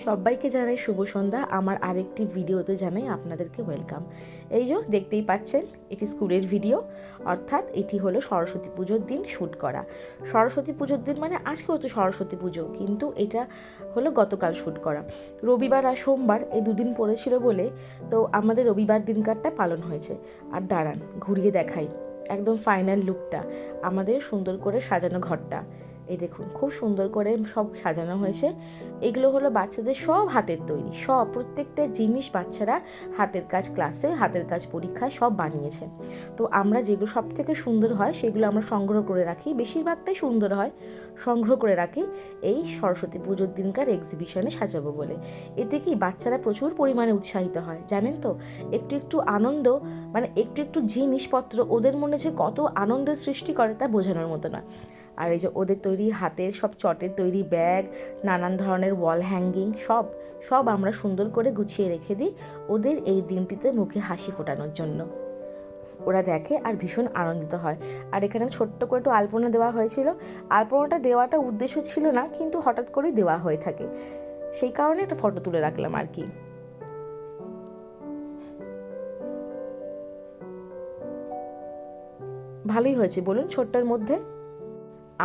সবাইকে জানাই শুভ সন্ধ্যা। আমার আরেকটি ভিডিওতে জানাই আপনাদেরকে ওয়েলকাম এই যে দেখতেই পাচ্ছেন, এটি স্কুলের ভিডিও অর্থাৎ এটি হলো সরস্বতী পুজোর দিন শ্যুট করা। সরস্বতী পুজোর দিন মানে আজকে হচ্ছে সরস্বতী পুজো, কিন্তু এটা হলো গতকাল শ্যুট করা। রবিবার আর সোমবার এই দুদিন পড়েছিল বলে, তো আমাদের রবিবার দিনকারটা পালন হয়েছে। আর দাঁড়ান, ঘুরিয়ে দেখাই। একদম ফাইনাল লুকটা আমাদের সুন্দর করে সাজানো ঘরটা। এই দেখুন, খুব সুন্দর করে সব সাজানো হয়েছে। এগুলো হলো বাচ্চাদের সব হাতের তৈরি, সব প্রত্যেকটা জিনিস বাচ্চারা হাতের কাজ ক্লাসে, হাতের কাজ পরীক্ষায় সব বানিয়েছে। তো আমরা যেগুলো সব থেকে সুন্দর হয়, সেগুলো আমরা সংগ্রহ করে রাখি। বেশিরভাগটাই সুন্দর হয়, সংগ্রহ করে রাখি। এই সরস্বতী পুজোর দিনকার এক্সিবিশনে সাজাবো বলে। এতে কি বাচ্চারা প্রচুর পরিমাণে উৎসাহিত হয়, জানেন তো? একটু একটু আনন্দ মানে একটু একটু জিনিসপত্র, ওদের মনে যে কত আনন্দের সৃষ্টি করে তা বোঝানোর মতো না আর এই যে ওদের তৈরি হাতের সব চটের তৈরি ব্যাগ, নানান ধরনের ওয়াল হ্যাঙ্গিং সব সব আমরা সুন্দর করে গুছিয়ে রেখে দিই ওদের এই দিনটিতে মুখে হাসি ফোটানোর জন্য। ওরা দেখে আর ভীষণ আনন্দিত হয়। আর এখানে ছোট্ট করে একটু আলপনা দেওয়া হয়েছিল। আলপনাটা দেওয়াটা উদ্দেশ্য ছিল না, কিন্তু হঠাৎ করেই দেওয়া হয়ে থাকে। সেই কারণে একটা ফটো তুলে রাখলাম আর কি। ভালোই হয়েছে, বলুন ছোট্টর মধ্যে।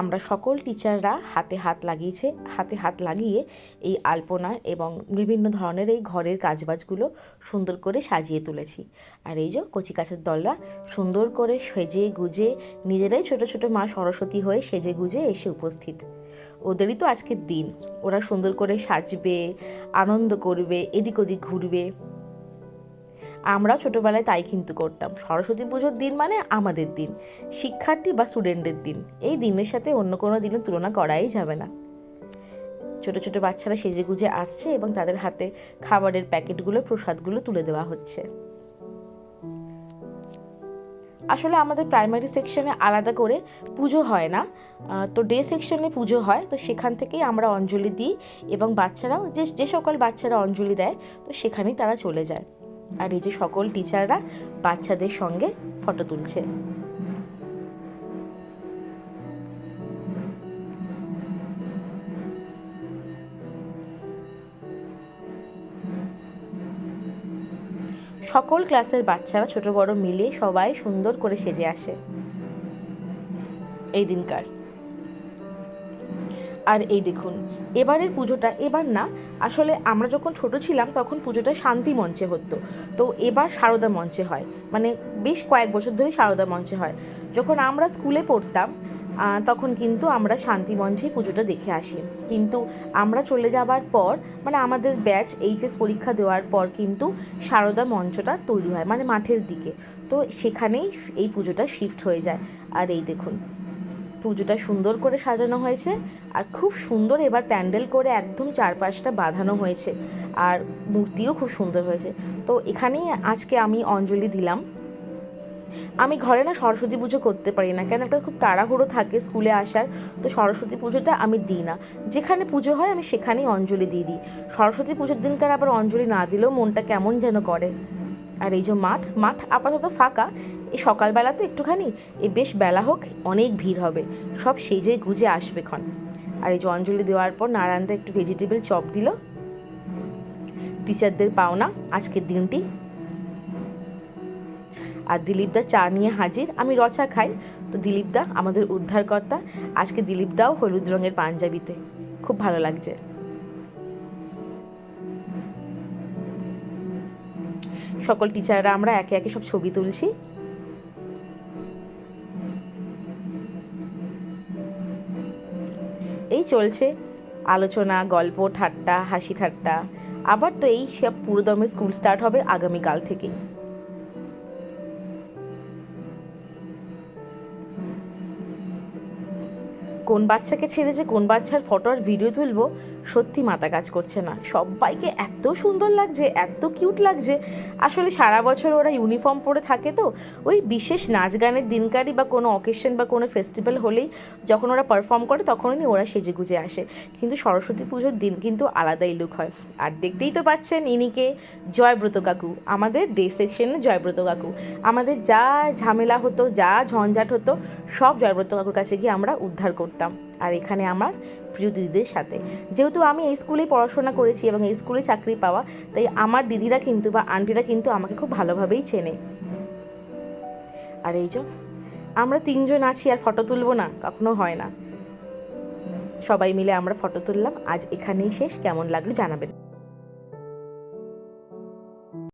আমরা সকল টিচাররা হাতে হাত লাগিয়েছে, হাতে হাত লাগিয়ে এই আলপনা এবং বিভিন্ন ধরনের এই ঘরের কাজবাজগুলো সুন্দর করে সাজিয়ে তুলেছি। আর এই যে কচি কাছের দলরা সুন্দর করে সেজে গুজে নিজেরাই ছোট ছোট মা সরস্বতী হয়ে সেজে গুজে এসে উপস্থিত। ওদেরই তো আজকের দিন। ওরা সুন্দর করে সাজবে, আনন্দ করবে, এদিক ওদিক ঘুরবে। আমরা ছোটোবেলায় তাই কিন্তু করতাম। সরস্বতী পুজোর দিন মানে আমাদের দিন, শিক্ষার্থী বা স্টুডেন্টদের দিন। এই দিনের সাথে অন্য কোনো দিনের তুলনা করাই যাবে না। ছোট ছোট বাচ্চারা সেজে গুজে আসছে এবং তাদের হাতে খাবারের প্যাকেটগুলো, প্রসাদগুলো তুলে দেওয়া হচ্ছে। আসলে আমাদের প্রাইমারি সেকশনে আলাদা করে পুজো হয় না। তো ডে সেকশনে পুজো হয়, তো সেখান থেকেই আমরা অঞ্জলি দিই এবং বাচ্চারাও, যে যে সকল বাচ্চারা অঞ্জলি দেয়, তো সেখানেই তারা চলে যায়। আর এই যে সকল টিচাররা বাচ্চাদের সঙ্গে ফটো তুলছে। সকল ক্লাসের বাচ্চারা, ছোট বড় মিলে সবাই সুন্দর করে সেজে আসে। এই দিনকার। আর এই দেখুন, এবারের পুজোটা, এবার না, আসলে আমরা যখন ছোট ছিলাম তখন পুজোটা শান্তি মঞ্চে হতো। তো এবার সারদা মঞ্চে হয় মানে বেশ কয়েক বছর ধরে সারদা মঞ্চে হয়। যখন আমরা স্কুলে পড়তাম তখন কিন্তু আমরা শান্তি মঞ্চেই পুজোটা দেখে আসি। কিন্তু আমরা চলে যাবার পর মানে আমাদের ব্যাচ, এইচএস পরীক্ষা দেওয়ার পর কিন্তু সারদা মঞ্চটা তৈরি হয় মানে মাঠের দিকে। তো সেখানেই এই পুজোটা শিফট হয়ে যায়। আর এই দেখুন পুজোটা সুন্দর করে সাজানো হয়েছে আর খুব সুন্দর এবার প্যান্ডেল করে একদম চারপাশটা বাঁধানো হয়েছে আর মূর্তিও খুব সুন্দর হয়েছে। তো এখানেই আজকে আমি অঞ্জলি দিলাম। আমি ঘরে না সরস্বতী পুজো করতে পারি না, কেন? একটা খুব তাড়াহুড়ো থাকে স্কুলে আসার, তো সরস্বতী পুজোটা আমি দিই না। যেখানে পুজো হয় আমি সেখানেই অঞ্জলি দিয়ে দিই। সরস্বতী পুজোর দিনকার আবার অঞ্জলি না দিলেও মনটা কেমন যেন করে। আর এই যে মাঠ মাঠ আপাতত ফাঁকা। এই সকালবেলা তো একটুখানি, এই বেশ বেলা হোক, অনেক ভিড় হবে। সব সেজে গুজে আসবে ক্ষণ। আর এই যে অঞ্জলি দেওয়ার পর নারায়ণদা একটু ভেজিটেবল চপ দিল। টিচারদের পাওনা, আজকের দিনটি। আর দিলীপদা চা নিয়ে হাজির। আমি রচা খাই। তো দিলীপদা, আমাদের উদ্ধারকর্তা, আজকে দিলীপদাও হলুদ রঙের পাঞ্জাবিতে। খুব ভালো লাগছে। সকল টিচাররা, আমরা একে একে সব ছবি তুলছি। এই চলছে আলোচনা, গল্প, ঠাট্টা, হাসি ঠাট্টা। আবার তো এই সব পুরোদমে স্কুল স্টার্ট হবে আগামীকাল থেকেই। কোন বাচ্চাকে ছেড়ে যে কোন বাচ্চার ফটো আর ভিডিও তুলবো, সত্যি মাথা কাজ করছে না। সবাইকে এত সুন্দর লাগছে, এত কিউট লাগছে। আসলে সারা বছর ওরা ইউনিফর্ম পরে থাকে তো, ওই বিশেষ নাচ গানের দিনকারই বা কোনো অকেশন বা কোনো ফেস্টিভ্যাল হলেই যখন ওরা পারফর্ম করে তখনই ওরা সেজে গুজে আসে। কিন্তু সরস্বতী পুজোর দিন কিন্তু আলাদাই লুক হয়। আর দেখতেই তো পাচ্ছেন ইনিকে জয়ব্রত কাকু, আমাদের ডে সেকশনে জয়ব্রত কাকু। আমাদের যা ঝামেলা হতো, যা ঝঞ্ঝাট হতো, সব জয়ব্রত কাকুর কাছে গিয়ে আমরা উদ্ধার করতাম। আর এখানে আমার প্রিয় দিদিদের সাথে। যেহেতু আমি এই স্কুলেই পড়াশোনা করেছি এবং এই স্কুলে চাকরি পাওয়া, তাই আমার দিদিরা কিন্তু বা আন্টিরা কিন্তু আমাকে খুব ভালোভাবেই চেনে। আর এই যে, আমরা তিনজন আছি, আর ফটো তুলবো না, কখনো হয় না। সবাই মিলে আমরা ফটো তুললাম। আজ এখানেই শেষ। কেমন লাগল জানাবেন।